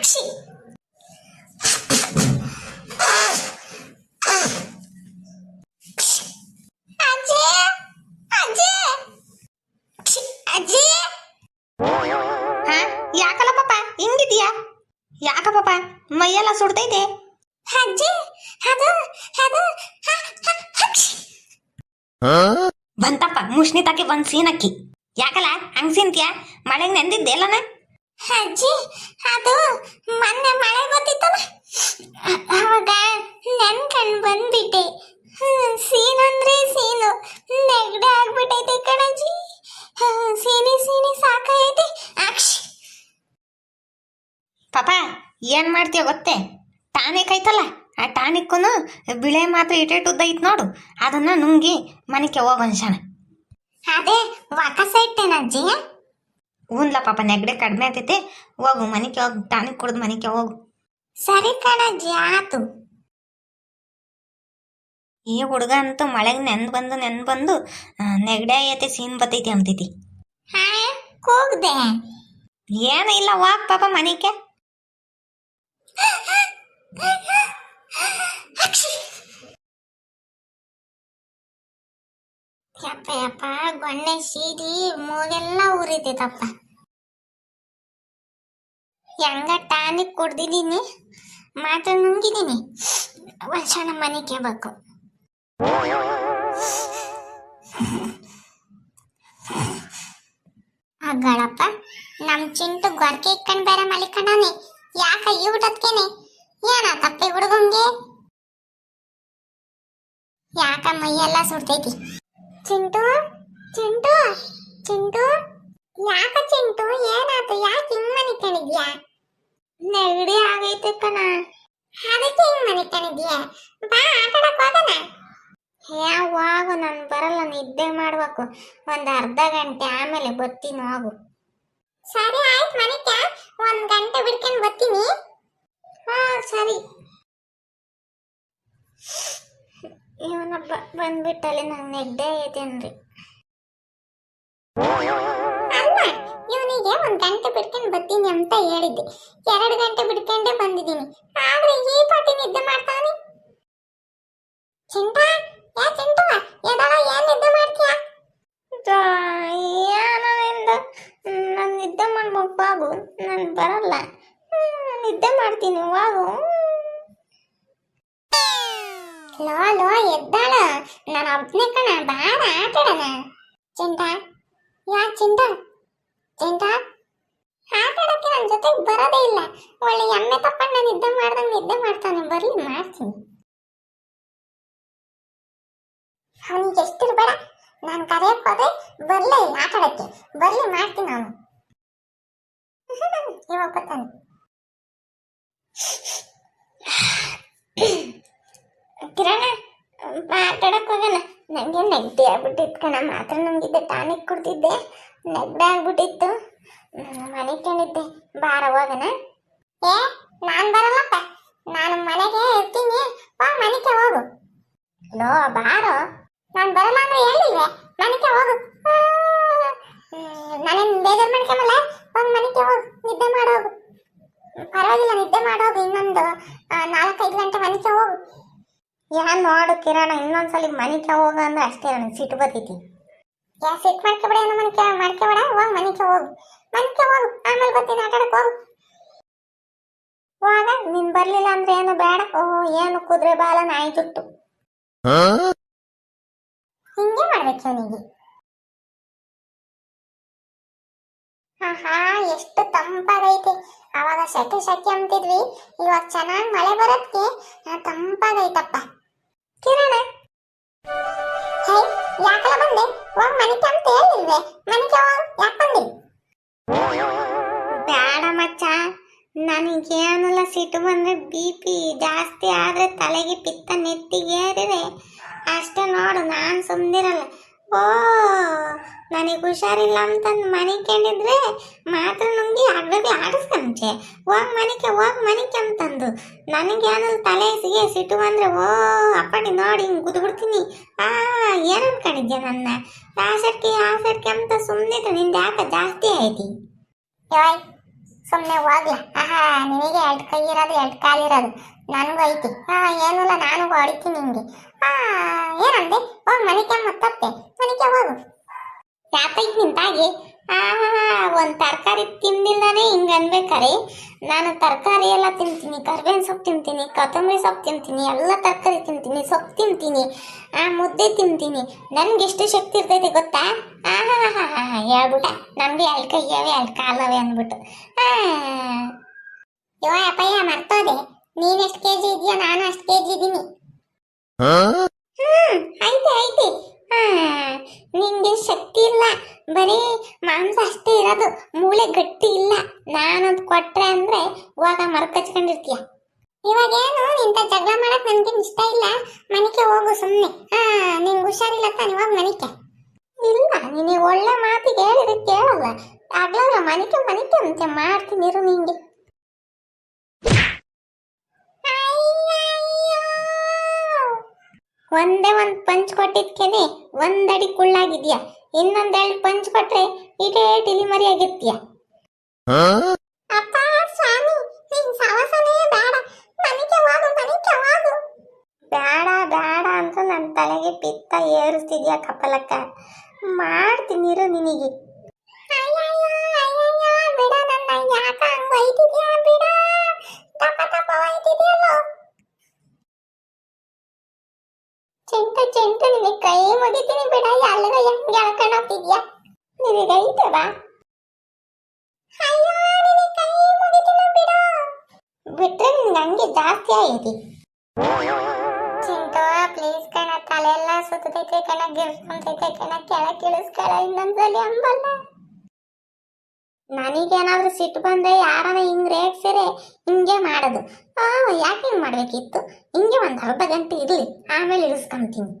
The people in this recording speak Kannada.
ಅಕ್ಷಿ ಅಜ್ಜಿ ಅಜ್ಜಿ ಅಜ್ಜಿ ಹಾ ಯಾಕಲ್ಲ ಪಾಪ? ಹಿಂಗಿದ್ಯಾ ಯಾಕ ಪಾಪ? ಮೈಯೆಲ್ಲ ಸುಡ್ತೈತೆ. ಅಜ್ಜಿ ಅದು ಅದು ಹ, ಹ, ಅಕ್ಷಿ. ಬಂತಪ್ಪ ಮುಷ್ಣಿ ತಾಕೆ ಬಂದ್ ಅಕ್ಕಿ ಯಾಕಲ್ಲ? ಹಂಗ್ ಸೀನ್ತಿಯಾ ಮಳೆಗ್ ನೆಂದಿದ್ದೆ ಎಲ್ಲನ? ಅಜ್ಜಿ ಅದು ಮೊನ್ನೆ ಮಳೆ ಬಂದಿತ್ತಲ್ಲ? ಅ- ನನ್ ಕಣ್ ಬಂದ್ಬಿಟ್ಟೆ. ಸೀನ್ ಅಂದ್ರೆ ಸೀನು. ನೆಗಡಿ ಆಗ್ಬಿಟ್ಟೈತೆ ಕಣಜ್ಜಿ. ಸೀನಿ ಸೀನಿ ಸಾಕಾಗೈತೆ ಅಕ್ಷಿ ಪಾಪ ಏನ್ ಮಾಡ್ತೀಯ ಗೊತ್ತೇ? ಟಾನಿಕ್ ಐತಲ್ಲ ಆ ಟಾನಿಕ್ಕೂ ಬಿಳೆ ಮಾತ್ರ ಇಟ್ಟಿಟ್ಟು ಉದ್ದ ಐತ್ ನೋಡು. ಅದನ್ನ ನುಂಗಿ ಮನೆಗೆ ಹೋಗೋನ್ಸಣ ಅದೇ ವಾಕಸ ಇಟ್ಟೇನಜ್ಜಿ ಹೂನ್ಲ ಪಾಪ ನೆಗಡೆ ಕಡಿಮೆ ಆಗ್ತೈತೆ ಹೋಗು ಮನೆಗೆ ಹೋಗು ಟಾನಿಕ್ ಕುಡ್ದು ಮನೆಗೆ ಹೋಗು. ಸರಿ ಕಣಜ್ಜಿ ಆತು. ಈ ಹುಡುಗ ಅಂತೂ ಮಳೆಗೆ ನೆಂದ್ ಬಂದು ನೆಂದ್ ಬಂದು ನೆಗಡೆ ಐತೆ ಸೀನ್ ಬತ್ತೈತಿ ಅಂತೈತಿ ಹಾ ಕೂಗ್ದೆ. ಏನು ಇಲ್ಲ ಹೋಗ್ ಪಾಪ ಮನೆಗೆ. ಅಕ್ಷಿ. ಯಪ್ಪ ಯಪ್ಪ ಗೊಣ್ಣೆ, ಸೀದಿ, ಮೂಗೆಲ್ಲ ಉರಿತೈತಪ್ಪ ಹೆಂಗ ಟಾನಿಕ್ ಕುಡ್ದಿದ್ದೀನಿ ಮಾತ್ರ ನುಂಗಿದ್ದೀನಿ ವರ್ಷಣ ಮನೆಗೆ ಕೇಳ್ಬೇಕು. ಅಗಳಪ್ಪ ನಮ್ ಚಿಂಟು ಗೊರ್ಕೆ ಇಕ್ಕಂಡ್ ಬೇರೆ ಯಾಕ ಈ ಊಟದ್ಕೇನೆ? ಏನ ಈ ಹುಡುಗಂಗೆ? ಯಾಕ ಮೈಯೆಲ್ಲ ಸುಡ್ತೈತಿ? ಚಿಂಟು? ಚಿಂಟು? ಚಿಂಟು? ಯಾಕ ಚಿಂಟು? ಏನಾಯ್ತು? ಯಾಕೆ ಹಿಂಗ್ ಮನಿಕಣಿದ್ಯಾ ನೆಗಡಿ ಆಗೈತೆ ಕಣ. ಅದಕ್ಕೆ ಹಿಂಗ್ ಮನಿಕಣಿದ್ಯಾ ಬಾ, ಆಟಾಡಕ್ ಹೋಗೋಣ. ಯಾವಾಗ ನಾನು ಬರಲ್ಲ. ನಿದ್ದೆ ಮಾಡ್ಬೇಕು. ಒಂದು ಅರ್ಧ ಗಂಟೆ ಆಮೇಲೆ ಬರ್ತೀನಿ, ಹೋಗು. ಸರಿ, ಆಯ್ತು ಮನಿಕ. ಒಂದ್ ಗಂಟೆ ಬಿಡ್ಕೊಂಡು ಬರ್ತೀನಿ. ಹಾ, ಸರಿ. ಇವನ ಬಂದ್ಬಿಟ್ಟಲ್ಲಿ ನಂಗೆ ನೆಗ್ಡೆ ಅಲ್ಲ ಇವನಿಗೆ ಒಂದ್ ಗಂಟೆ ಬಿಡ್ಕೊಂಡು ಬರ್ತೀನಿ ಅಂತ ಹೇಳಿದ್ದೆ. ಎರಡು ಗಂಟೆ ಬಿಡ್ಕೊಂಡೇ ಬಂದಿದ್ದೀನಿ. ಆದ್ರೆ ಈ ಪಾಟಿ ನಿದ್ದೆ ಮಾಡ್ತಾನೆ ಚಿಂಟ ಯಾ ಚಿಂಟ ಎದಳ ಏನ್ ನಿದ್ದೆ ಮಾಡ್ತೀಯಾ? ಏನಿಂದ ನಾನು ನಿದ್ದೆ ಮಾಡ್ಬೇಕು ಬಾಬು ನಾನು ಬರಲ್ಲ. ನಿದ್ದೆ ಮಾಡ್ತೀನಿ ವಾಗು. Low low, ಎದ್ದಾಳ. ನಾನು ಒಬ್ನೇ ಕಣ, ಬಾರ, ಆಟಾಡೋಣ. ಚಿಂಟ ಯಾ ಚಿಂಟ ಚಿಂಟ ಆಟಾಡಕ್ಕೆ ನನ್ನ ಜೊತೆಗೆ ಬರೋದೇ ಇಲ್ಲ. ಒಳ್ಳೆ ಎಮ್ಮೆ ನಾನು ನಿದ್ದೆ ಮಾಡ್ದಂಗೆ ನಿದ್ದೆ ಮಾಡ್ತಾನೆ. ಬರ್ಲಿ, ಮಾಡ್ತೀನಿ. ಅವನಿಗೆ ಎಷ್ಟಿರ್ಬೇಡ ನಾನು ಕರೆಯಕ್ಕೆ ಹೋದ್ರೆ ಬರ್ಲೇ, ಆಟಾಡಕ್ಕೆ. ಬರ್ಲಿ, ಮಾಡ್ತೀನಿ ಅವನು. ಇವಾಗ ಬರ್ತಾನೆ ಕಿರಣ ಮಾತಾಡಕ್ ಹೋಗೋಣ ನನಗೆ ನೆಗಡಿ ಆಗ್ಬಿಟ್ಟಿತ್ತು ಕಣ. ಮಾತ್ರ ನುಂಗಿದ್ದೆ ಟಾನಿಕ್ ಕುಡ್ದಿದ್ದೆ. ನೆಗಡಿ ಆಗ್ಬಿಟ್ಟಿತ್ತು. ಮನೆ ಕೇಳಿದ್ದೆ. ಬಾರ ಹೋಗನ? ಏ, ನಾನು ಬರಲ್ಲಪ್ಪ. ನಾನು ಮನೆಗೆ ಇರ್ತೀನಿ. ಬಾ, ಮನೆಗೆ ಹೋಗು. ಲೋ, ಬಾರೋ. ನಾನು ಬರಲ್ಲ ಅಂದ್ರೆ ಹೇಳಿಲ್ವೆ? ಮನೆಗೆ ಹೋಗು. ನಾನೇನು ಬೇಜಾರು ಮಾಡ್ಕೊಂಬಲ್ಲ? ಹೋಗಿ, ಮನೆಗೆ ಹೋಗು. ನಿದ್ದೆ ಮಾಡೋಗು ಪರವಾಗಿಲ್ಲ, ನಿದ್ದೆ ಮಾಡೋಗು ಇನ್ನೊಂದು ನಾಲ್ಕೈದು ಗಂಟೆ ಮನೆಗೆ ಹೋಗು. ಯಾ ನೋಡು ಕಿರಣ ಇನ್ನೊಂದ್ಸಲಿ ಮನೆಗೆ ಹೋಗ ಅಂದ್ರೆ ಅಷ್ಟೇ ನನಗೆ ಸಿಟ್ಟು ಬರ್ತೈತಿ ಯಾ ಸಿಟ್ ಮಾಡ್ಕೊಬೇಡ ಏನೋ ಮನೆಗೆ ಮಾಡ್ಕೊಬೇಡ ಹೋಗ್ ಮನೆಗೆ ಹೋಗು. ಮನೆಗೆ ಹೋಗು ಆಮೇಲೆ ಬರ್ತೀನಿ ಆಟಾಡಕ್ ಹೋಗು. ಹೋಗ ನೀನ್ ಬರ್ಲಿಲ್ಲ ಅಂದ್ರೆ ಏನು ಬೇಡ. ಓ ಏನು ಕುದುರೆ ಬಾಲ ನಾಯಿ ಜುಟ್ಟು ಹಿಂಗೆ ಮಾಡ್ಬೇಕು ಅವನಿಗೆ. ಆಹಾ ಎಷ್ಟು ತಂಪಾಗೈತೆ. ಅವಾಗ ಸೆಕೆ ಸೆಕೆ ಅಂತಿದ್ವಿ ಇವಾಗ ಚೆನ್ನಾಗಿ ಮಳೆ ಬರೋದಕ್ಕೆ ತಂಪಾಗೈತಪ್ಪ. ಕಿರಣ ಹೇ, ಯಾಕಲ ಬಂದೆ? ಹೋಗ್ ಮನೆ ಕೆಂಪ ಹೇಳಿಲ್ವೇ ಮನೆಗೆ ಹೋಗ್ ಯಾಕೆ ಬಂದೆ ಬೇಡ ಮಚ್ಚ ನನಗೇನಿಲ್ಲ ಸಿಟ್ಟು ಬಂದ್ರೆ ಬಿ ಪಿ ಜಾಸ್ತಿ ಆದ್ರೆ ತಲೆಗೆ ಪಿತ್ತ ನೆತ್ತಿಗೆ ಏರಿದೆ ಅಷ್ಟೇ ನೋಡು, ನಾನು ಸುಮ್ಮನಿರಲ್ಲ ಓ, ನನಗೆ ಹುಷಾರಿಲ್ಲ ಅಂತಂದು ಮನೆ ಕೇಳಿದ್ರೆ ಮಾತ್ರ ನುಂಗಿ ಆಗ್ಬೇಕು ಆಡಿಸ್ಕೊಂಚೆ ಹೋಗ್ ಮನೆಗೆ ಹೋಗ್ ಮನೆಗೆ ಅಂತಂದು. ನನಗೇನಲ್ಲ ತಲೆ ಸಿಗೆ ಸಿಟ್ಟು ಬಂದ್ರೆ, ಓ ಅಪ್ಪಟಿ ನೋಡಿ ಹಿಂಗೆ ಕುದ್ಬಿಡ್ತೀನಿ ಆ, ಏನು ಅನ್ಕೊಂಡಿದ್ಯಾ ನನ್ನ? ಆ ಸರ್ಕೆ ಆ ಸರ್ಕೆ ಅಂತ ಸುಮ್ಮನೆ ನಿಂದು ಯಾಕೆ ಜಾಸ್ತಿ ಐತಿ ಯಾಯ್ ಸುಮ್ಮನೆ ಹೋಗ್ಲ. ಆಹಾ, ನಿನಗೆ ಎರಡು ಕೈ ಇರೋದು, ಎರಡು ಕಾಲಿರೋದು ನನಗೂ ಐತಿ. ಹಾ ಏನಿಲ್ಲ ನಾನು ಹೊಡಿತೀನಿ ನಿಂಗೆ. ಹಾ, ಏನಂದೆ? ಹೋಗ್ ಮನಿಕೆ ಮತ್ತಪ್ಪೆ. ಮನಿಕೆ ಹೋಗು. ಯಾತೈತಿ ನಿಂತಾಗಿ ಆಹಾ ಒಂದ್ ತರಕಾರಿ ತಿಂದಿಲ್ಲನೇ ಹಿಂಗ ಅನ್ಬೇಕಾರೆ? ನಾನು ತರಕಾರಿ ಎಲ್ಲ ತಿಂತೀನಿ, ಕರ್ಬೇವಿನ ಸೊಪ್ಪು ತಿಂತೀನಿ, ಕೊತ್ತಂಬರಿ ಸೊಪ್ಪು ತಿಂತೀನಿ, ಎಲ್ಲ ತರಕಾರಿ ತಿಂತೀನಿ, ಸೊಪ್ಪು ತಿಂತೀನಿ, ಆ, ಮುದ್ದೆ ತಿಂತೀನಿ. ನನ್ಗೆ ಎಷ್ಟು ಶಕ್ತಿ ಇರ್ತೈತೆ ಗೊತ್ತಾ? ಹೇಳ್ಬಿಟ್ಟ. ನಮ್ಗೆ ಅಲ್ಲಿ ಕೈಯವೆ ಅಲ್ಲಿ ಕಾಲವೆ ಅಂದ್ಬಿಟ್ಟು. ಯೋ ಅಪ್ಪಯ್ಯ ಮರ್ತೋದೆ. ನೀನ್ ಎಷ್ಟು ಕೆಜಿ ಇದೆಯೋ ನಾನು ಅಷ್ಟು ಕೆಜಿ ಇದ್ದೀನಿ ಹ್ಮ್ ಐತೆ ಐತೆ ನಿಂಗೆ ಶಕ್ತಿ ಇಲ್ಲ. ಬರೀ ಮಾಂಸ ಅಷ್ಟೇ ಇರೋದು. ಮೂಳೆ ಗಟ್ಟಿ ಇಲ್ಲ. ನಾನದು ಕೊಟ್ರೆ ಅಂದ್ರೆ ಇವಾಗ ಮರ್ಕಚ್ಕೊಂಡಿರ್ತೀಯ. ಇವಾಗೇನು ಇಂಥ ಜಗಳ ಮಾಡಕ್ ನನ್ಗೆ ಇಷ್ಟ ಇಲ್ಲ. ಮನೆಗೆ ಹೋಗು ಸುಮ್ಮನೆ ಹಾ ನಿಂಗೆ ಹುಷಾರಿಲ್ಲ ತಾನೆ ಹೋಗ್ ಮನಿಕೆ ಇಲ್ಲ ನೀನು ಒಳ್ಳೆ ಮಾತಿಗೆ ಹೇಳಿದ್ರೆ ಕೇಳಲ್ಲ. ಆಗ್ಲಲ್ಲ ಮನಿಕೆ ಮನಿಕೆ ಅಂತೆ ಮಾಡ್ತೀನಿ ಇರು ನಿಂಗೆ ಒಂದೇ ಒಂದ್ ಪಂಚ್ ಕೊಟ್ಟಿದ್ಕೇನೆ ಒಂದಡಿ ಕುಳ್ಳಾಗಿದ್ಯಾ? ಎರಡ್ ಪಂಚ್ ಕೊಟ್ರೆ ಇದೇ ಡಿಲಿಮರಿ ಆಗಿರ್ತೀಯ? ಅಪ್ಪ ಸ್ವಾಮಿ ನಿನ್ ಸವಸನೇ ಬೇಡ. ಮನಿಕೆ ಹೋಗು ಹೋಗು. ಬೇಡ ಬೇಡ ಅಂತ ನನ್ನ ತಲೆಗೆ ಪಿತ್ತ ಏರಿಸ್ತಿದ್ಯಾ ಕಪಲಕ್ಕ? ಮಾಡ್ತೀನಿ ಇರು ನಿನಗೆ. ಚೆಂಟು ಚೆಂಟು, ನಿನಗೆ ಕೈ ಮುಗಿತೀನಿ ಬಿಡ. ಎಲ್ಗ ಹೆಂಗೆ ಎಳ್ಕೊಂಡು ಹೋಗ್ತಿದ್ಯಾ? ನಿನಗೆ ಐತೆ ಬಾ. ಬಿಟ್ರೆ ನಿನ್ಗೆ ಹಂಗೆ ಜಾಸ್ತಿ ಪ್ಲೀಸ್ ಕಣ ತಲೆಲ್ಲ ಸುತ್ತೈತೆ ಕಣ ಗಿರ್ಕೊಂತೈತೆ ಕಣ ಕೆಳಗೆ ಇಳಿಸ್ಕಳ ಇನ್ನೊಂದ್ಸಲಿ ಅಂಬಲ್ಲ ನನಗೇನಾದ್ರೂ ಸಿಟ್ಟು ಬಂದ್ರೆ ಯಾರನ ಹಿಂಗ್ ರೇಗ್ಸಿರೆ ಹಿಂಗೆ ಮಾಡೋದು. ಯಾಕೆ ಹಿಂಗ್ ಮಾಡ್ಬೇಕಿತ್ತು? ಹಿಂಗೆ ಒಂದ್ ಅರ್ಧ ಗಂಟೆ ಇರ್ಲಿ, ಆಮೇಲೆ ಇಳಿಸ್ಕೊಂತೀನಿ.